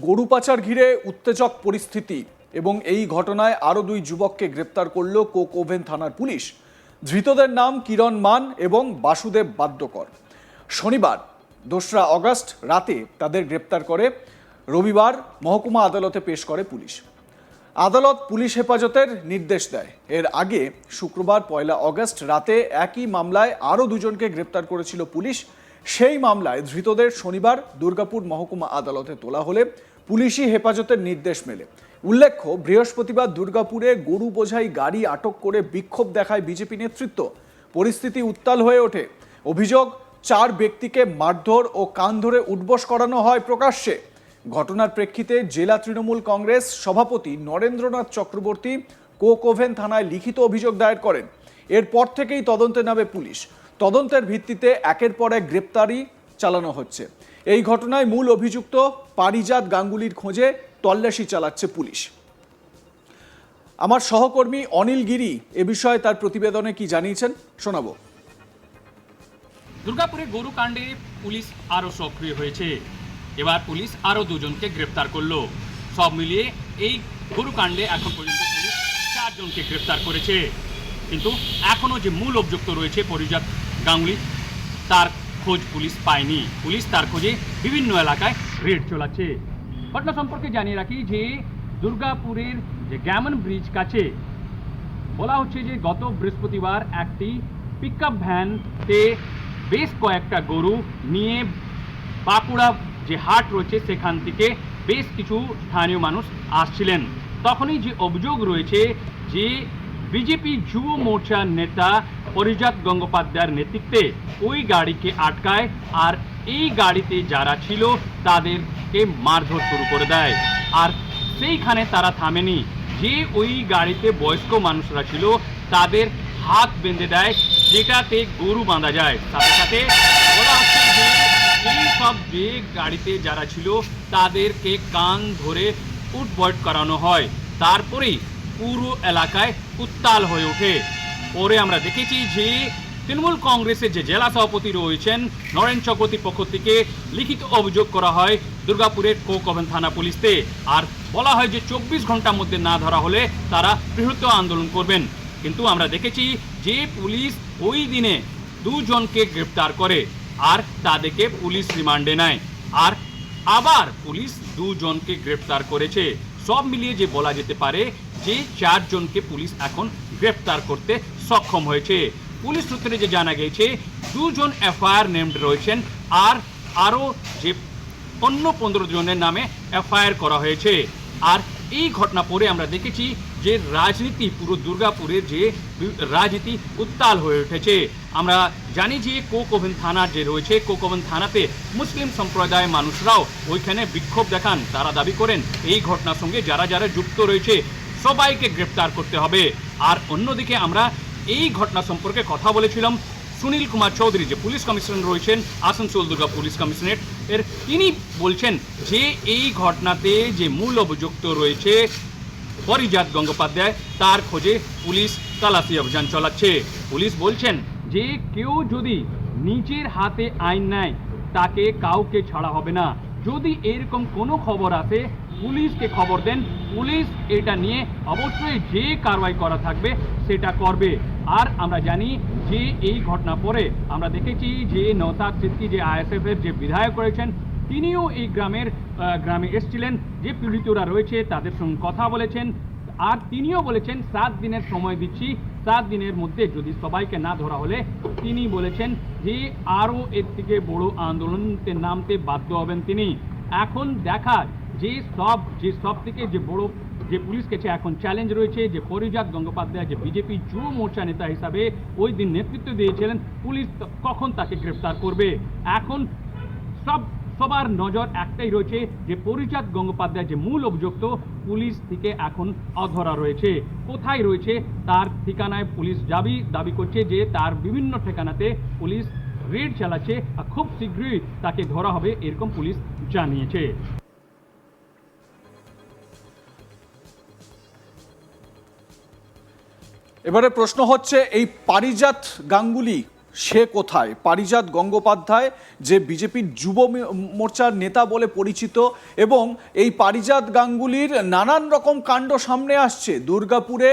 গরু পাচার ঘিরে উত্তেজক পরিস্থিতি এবং এই ঘটনায় আরও দুই যুবককে গ্রেপ্তার করল কোক ওভেন থানার পুলিশ। ধৃতদের নাম কিরণ মান এবং বাসুদেব বাদ্যকর। শনিবার, দোসরা অগস্ট রাতে তাদের গ্রেপ্তার করে। রবিবার, মহকুমা আদালতে পেশ করে পুলিশ। আদালত পুলিশ হেফাজতের নির্দেশ দেয়। এর আগে শুক্রবার পয়লা অগস্ট রাতে একই মামলায় আরও দুজনকে গ্রেপ্তার করেছিল পুলিশ। সেই মামলায় ধৃতদের শনিবার দুর্গাপুর মহকুমা আদালতে তোলা হলে পুলিশি হেফাজতের নির্দেশ মেলে। উল্লেখ্য, বৃহস্পতিবার দুর্গাপুরে গরু বোঝাই গাড়ি আটক করে বিক্ষোভ দেখায় বিজেপি নেতৃত্ব। পরিস্থিতি উত্তাল হয়ে ওঠে। অভিযোগ, চার ব্যক্তিকে মারধর ও কান ধরে উঠবস করানো হয় প্রকাশ্যে। ঘটনার প্রেক্ষিতে জেলা তৃণমূল কংগ্রেস সভাপতি নরেন্দ্রনাথ চক্রবর্তী কোকোভেন থানায় লিখিত অভিযোগ দায়ের করেন। এরপর থেকেই তদন্তে নামে পুলিশ। তদন্তের ভিত্তিতে একের পর এক গ্রেপ্তারি চালানো হচ্ছে। এই ঘটনায় মূল অভিযুক্ত পারিজাত গাঙ্গুলির খোঁজে তল্লাশি চালাচ্ছে পুলিশ। আমার সহকর্মী অনিল গিরি এ বিষয়ে তার প্রতিবেদনে কি জানিয়েছেন শোনাবো। দুর্গাপুরে গরু কাণ্ডে পুলিশ আরও সক্রিয় হয়েছে। এবার পুলিশ আরও দুজনকে গ্রেপ্তার করল। সব মিলিয়ে এই গরু কাণ্ডে এখন পর্যন্ত পুলিশ চারজনকে গ্রেপ্তার করেছে। কিন্তু এখনও যে মূল অভিযুক্ত রয়েছে পরিজাত গাঙ্গুলি। তার খোঁজ পুলিশ পায়নি। পুলিশ তার খোঁজে বিভিন্ন এলাকায় রেড চালাচ্ছে। ঘটনা সম্পর্কে জানিয়ে রাখি যে দুর্গাপুরের যে গ্যামন ব্রিজ কাছে বলা হচ্ছে যে গত বৃহস্পতিবার একটি পিকআপ ভ্যানতে বেশ কয়েকটা গরু নিয়ে বাঁকুড়া যে হাট রয়েছে সেখান থেকে বেশ কিছু স্থানীয় মানুষ আসছিলেন। তখনই যে অভিযোগ রয়েছে যে বিজেপি যুব মোর্চার নেতা পরিজাত গঙ্গোপাধ্যায়ের নেতৃত্বে ওই গাড়িকে আটকায় আর এই গাড়িতে যারা ছিল তাদেরকে মারধর শুরু করে দেয়। আর সেইখানে তারা থামেনি। যে ওই গাড়িতে বয়স্ক মানুষরা ছিল, তাদের হাত বেঁধে দেয়, যেটাতে গরু বাঁধা যায়। সাথে সাথে এই সব যে গাড়িতে যারা ছিল, তাদেরকে কান ধরে উঠবট করানো হয়। তারপরেই পুরো এলাকায় উত্তাল হয়ে ওঠে। পরে আমরা দেখেছি যে তৃণমূল কংগ্রেসের যে জেলা সভাপতি রয়েছেন নরেন চক্রবর্তীর পক্ষ থেকে লিখিত অভিযোগ করা হয় দুর্গাপুরের কোকভেন থানা পুলিশতে। আর বলা হয় যে চব্বিশ ঘণ্টার মধ্যে না ধরা হলে তারা বৃহত্তর আন্দোলন করবেন। কিন্তু আমরা দেখেছি যে পুলিশ ওই দিনে দুজনকে গ্রেপ্তার করে, আর তাদেরকে পুলিশ রিমান্ডে নেয়। আর আবার পুলিশ দুজনকে গ্রেপ্তার করেছে। সব মিলিয়ে যে বলা যেতে পারে যে চারজনকে পুলিশ এখন গ্রেপ্তার করতে সক্ষম হয়েছে। পুলিশ সূত্রে যে জানা গেছে, দুজন এফআইআর নেমড রয়েছেন আর আরও যে অন্য পনেরো জনের নামে এফআইআর করা হয়েছে। আর এই ঘটনা পরে আমরা দেখেছি যে রাজনীতি, পুরো দুর্গাপুরে যে রাজনীতি উত্তাল হয়ে উঠেছে। আমরা জানি যে কোকোভেন থানা যে রয়েছে, কোকোভেন থানাতে মুসলিম সম্প্রদায়ের মানুষরাও ওইখানে বিক্ষোভ দেখান, তারা দাবি করেন, এই ঘটনার সঙ্গে যারা যারা যুক্ত রয়েছে সবাইকে গ্রেপ্তার করতে হবে। আর অন্যদিকে আমরা এই ঘটনা সম্পর্কে কথা বলেছিলাম সুনীল কুমার চৌধুরী, যে পুলিশ কমিশনার রয়েছেন, আসানসোল দুর্গা পুলিশ কমিশনারেট। এর তিনি বলছেন যে এই ঘটনাতে যে মূল অভিযুক্ত রয়েছে পরিজাত গঙ্গোপাধ্যায়, তার খোঁজে পুলিশ তালাশি অভিযান চালাচ্ছে। পুলিশ বলছেন যে কেউ যদি নিজের হাতে আইন নেয়, তাকে কাউকে ছাড়া হবে না। যদি এরকম কোনো খবর আসে, পুলিশকে খবর দেন পুলিশ এটা নিয়ে অবশ্যই যে কারবাই করা থাকবে সেটা করবে। আর আমরা জানি যে এই ঘটনা পরে আমরা দেখেছি যে নৌতাক সিদ্দিকি যে আইএসএফ এর যে বিধায়ক রয়েছেন, তিনিও এই গ্রামের গ্রামে এসেছিলেন। যে পীড়িতরা রয়েছে তাদের সঙ্গে কথা বলেছেন। আর তিনিও বলেছেন, সাত দিনের সময় দিচ্ছি। সাত দিনের মধ্যে যদি সবাইকে না ধরা হলে তিনি বলেছেন যে আরও এর থেকে বড় আন্দোলনতে নামতে বাধ্য হবেন তিনি। এখন দেখা যে সব যে সব থেকে যে বড় যে পুলিশ কাছে, এখন চ্যালেঞ্জ রয়েছে যে পরিজাত গঙ্গোপাধ্যায়, যে বিজেপি যুব মোর্চা নেতা হিসাবে ওই দিন নেতৃত্ব দিয়েছিলেন, পুলিশ কখন তাকে গ্রেফতার করবে? এখন সব, সবার নজর একটাই রয়েছে যে পরিজাত গঙ্গোপাধ্যায় যে মূল অভিযুক্ত, পুলিশ থেকে এখন অধরা রয়েছে। কোথায় রয়েছে? তার ঠিকানায় পুলিশ দাবি দাবি করছে যে তার বিভিন্ন ঠিকানাতে পুলিশ রেড চালাচ্ছে আর খুব শীঘ্রই তাকে ধরা হবে, এরকম পুলিশ জানিয়েছে। এবারে প্রশ্ন হচ্ছে, এই পারিজাত গাঙ্গুলি সে কোথায়? পারিজাত গঙ্গোপাধ্যায়, যে বিজেপির যুব মোর্চার নেতা বলে পরিচিত, এবং এই পারিজাত গাঙ্গুলির নানান রকম কাণ্ড সামনে আসছে। দুর্গাপুরে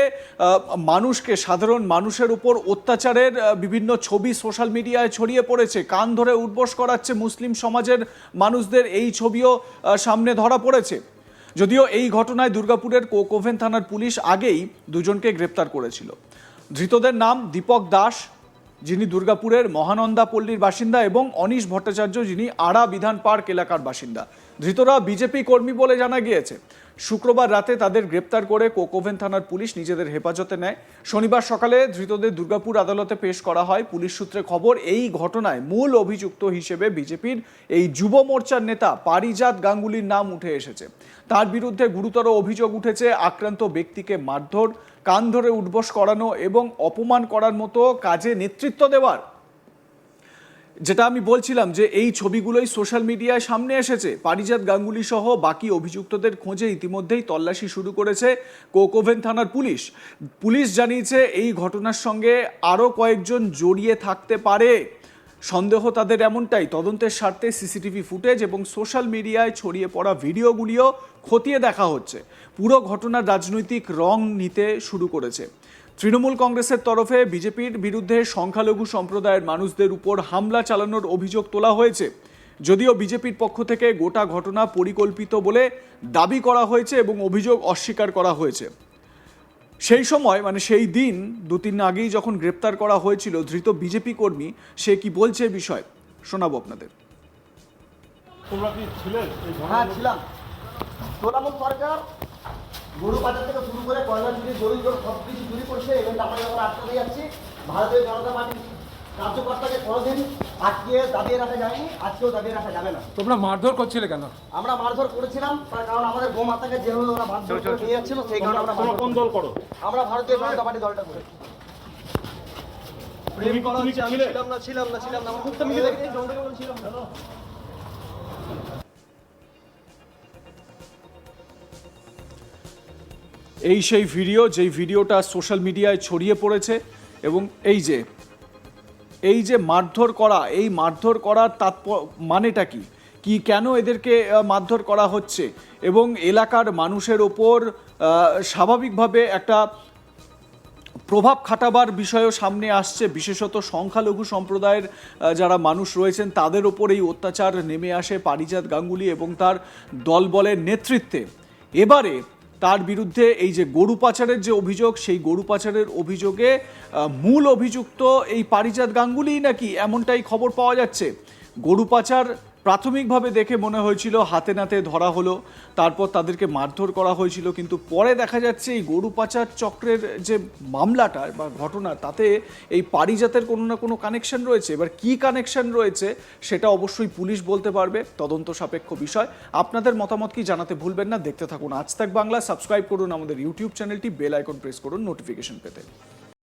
মানুষকে, সাধারণ মানুষের উপর অত্যাচারের বিভিন্ন ছবি সোশ্যাল মিডিয়ায় ছড়িয়ে পড়েছে। কান ধরে উদ্বোস করাচ্ছে মুসলিম সমাজের মানুষদের, এই ছবিও সামনে ধরা পড়েছে। যদিও এই ঘটনায় দুর্গাপুরের কোকোভেন থানার পুলিশ আগেই দুজনকে গ্রেপ্তার করেছিল। ধৃতদের নাম দীপক দাস, যিনি দুর্গাপুরের মহানন্দা পল্লীর বাসিন্দা, এবং অনিশ ভট্টাচার্য, যিনি আড়া বিধান পার্ক এলাকার বাসিন্দা। ধৃতরা বিজেপি কর্মী বলে জানা গিয়েছে। শুক্রবার রাতে তাদের গ্রেপ্তার করে কোকোভেন থানার পুলিশ নিজেদের হেফাজতে নেয়। শনিবার সকালে ধৃতদের দুর্গাপুর আদালতে পেশ করা হয়। পুলিশ সূত্রে খবর, এই ঘটনায় মূল অভিযুক্ত হিসেবে বিজেপির এই যুব মোর্চার নেতা পারিজাত গাঙ্গুলির নাম উঠে এসেছে। তার বিরুদ্ধে গুরুতর অভিযোগ উঠেছে আক্রান্ত ব্যক্তিকে মারধর, কান ধরে উঠবস করানো এবং অপমান করার মতো কাজে নেতৃত্ব দেওয়ার যেটা আমি বলছিলাম যে এই ছবিগুলোই সোশ্যাল মিডিয়ায় সামনে এসেছে। পারিজাত গাঙ্গুলি সহ বাকি অভিযুক্তদের খোঁজে ইতিমধ্যেই তল্লাশি শুরু করেছে কোকোভেন থানার পুলিশ। পুলিশ জানিয়েছে এই ঘটনার সঙ্গে আরও কয়েকজন জড়িয়ে থাকতে পারে। সন্দেহ তাদের এমনটাই, তদন্তের স্বার্থে সিসিটিভি ফুটেজ এবং সোশ্যাল মিডিয়ায় ছড়িয়ে পড়া ভিডিওগুলিও খতিয়ে দেখা হচ্ছে। পুরো ঘটনার রাজনৈতিক রং নিতে শুরু করেছে। তৃণমূল কংগ্রেসের তরফে বিজেপির বিরুদ্ধে সংখ্যালঘু সম্প্রদায়ের মানুষদের উপর হামলা চালানোর অভিযোগ তোলা হয়েছে। যদিও বিজেপির পক্ষ থেকে গোটা ঘটনা পরিকল্পিত বলে দাবি করা হয়েছে এবং অভিযোগ অস্বীকার করা হয়েছে। সেই সময় মানে সেই দিন দু তিন আগেই যখন গ্রেপ্তার করা হয়েছিল ধৃত বিজেপি কর্মী সে কি বলছে বিষয়ে? শোনাবো আপনাদের। তোমরা কি ছিলে এই হ্যাঁ ছিলাম। সরকার গরু বাজার থেকে শুরু করে কয়লা চুরি জড় সব কিছু চুরি করছে এবং আমরা যখন আটকে যাচ্ছি। ভারতীয় জনতা পার্টির কার্যকর্তাকে কোনোদিন আটকে দাবিয়ে রাখা যায়নি আজকেও দাবিয়ে রাখা যাবে না। তোমরা মারধর করছিলে কেন? আমরা মারধর করেছিলাম তার কারণ আমাদের গোমাতাকে যেভাবে ওরা মারধর করে নিয়ে যাচ্ছিল সেই কারণে আমরা কোন দল করো। আমরা ভারতীয় জনতা পার্টি দলটা করি। তুমি ছিলাম না ছিলাম না ছিলাম না আমার খুব মিলে দেখি জনতাকে বলছিলাম। না এই সেই ভিডিও, যেই ভিডিওটা সোশ্যাল মিডিয়ায় ছড়িয়ে পড়েছে এবং এই যে এই যে মারধর করা, এই মারধর করার তাৎপর, মানেটা কি? কি কেন এদেরকে মারধর করা হচ্ছে? এবং এলাকার মানুষের ওপর স্বাভাবিকভাবে একটা প্রভাব খাটাবার বিষয়ও সামনে আসছে। বিশেষত সংখ্যালঘু সম্প্রদায়ের যারা মানুষ রয়েছেন, তাদের ওপর এই অত্যাচার নেমে আসে পারিজাত গাঙ্গুলি এবং তার দলবলের নেতৃত্বে। এবারে তার বিরুদ্ধে এই যে গরু পাচারের যে অভিযোগ, সেই গরু পাচারের অভিযোগে মূল অভিযুক্ত এই পারিজাত গাঙ্গুলিই নাকি এমনটাই খবর পাওয়া যাচ্ছে। গরু পাচার প্রাথমিকভাবে দেখে মনে হয়েছিল হাতে নাতে ধরা হলো, তারপর তাদেরকে মারধর করা হয়েছিল, কিন্তু পরে দেখা যাচ্ছে এই গরু পাচার চক্রের যে মামলাটা বা ঘটনা, তাতে এই পারিজাতের কোনো না কোনো কানেকশন রয়েছে। এবার কি কানেকশন রয়েছে সেটা অবশ্যই পুলিশ বলতে পারবে, তদন্ত সাপেক্ষ বিষয়। আপনাদের মতামত কি জানাতে ভুলবেন না, দেখতে থাকুন আজ তাক বাংলা, সাবস্ক্রাইব করুন আমাদের ইউটিউব চ্যানেলটি, বেল আইকন প্রেস করুন নোটিফিকেশন পেতে।